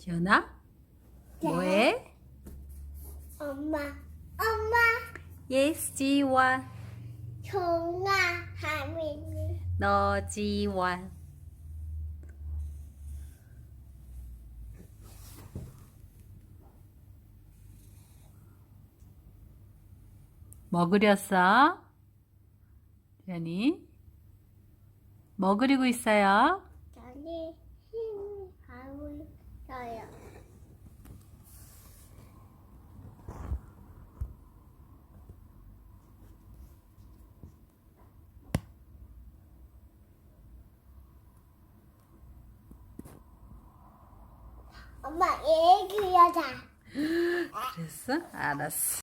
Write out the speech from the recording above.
지연아? 뭐해? 엄마, 엄마, Yes, 지원. 종아, 하민이, 너 지원. 뭐 그렸어? 지연이? 뭐 그리고 있어요? 저기 힘이 하고 있어요. 엄마, 얘 그려자. 그랬어? 알았어.